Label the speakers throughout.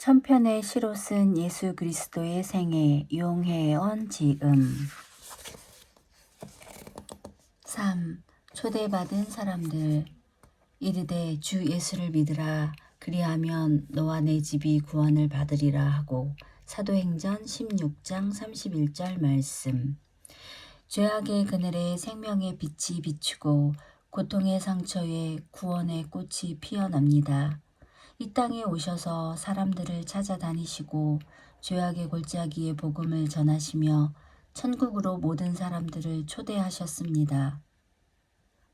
Speaker 1: 천편의 시로 쓴 예수 그리스도의 생애 용해언 지음 3. 초대받은 사람들 이르되 주 예수를 믿으라 그리하면 너와 내 집이 구원을 받으리라 하고 사도행전 16장 31절 말씀 죄악의 그늘에 생명의 빛이 비추고 고통의 상처에 구원의 꽃이 피어납니다. 이 땅에 오셔서 사람들을 찾아다니시고 죄악의 골짜기에 복음을 전하시며 천국으로 모든 사람들을 초대하셨습니다.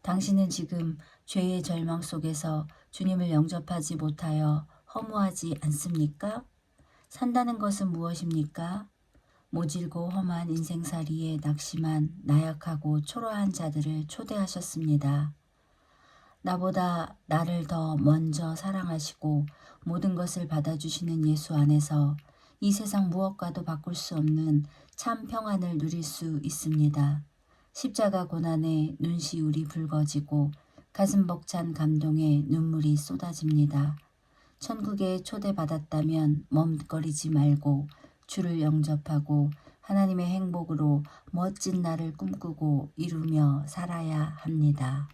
Speaker 1: 당신은 지금 죄의 절망 속에서 주님을 영접하지 못하여 허무하지 않습니까? 산다는 것은 무엇입니까? 모질고 험한 인생살이에 낙심한 나약하고 초라한 자들을 초대하셨습니다. 나보다 나를 더 먼저 사랑하시고 모든 것을 받아주시는 예수 안에서 이 세상 무엇과도 바꿀 수 없는 참 평안을 누릴 수 있습니다. 십자가 고난에 눈시울이 붉어지고 가슴 벅찬 감동에 눈물이 쏟아집니다. 천국에 초대받았다면 멈거리지 말고 주를 영접하고 하나님의 행복으로 멋진 날을 꿈꾸고 이루며 살아야 합니다.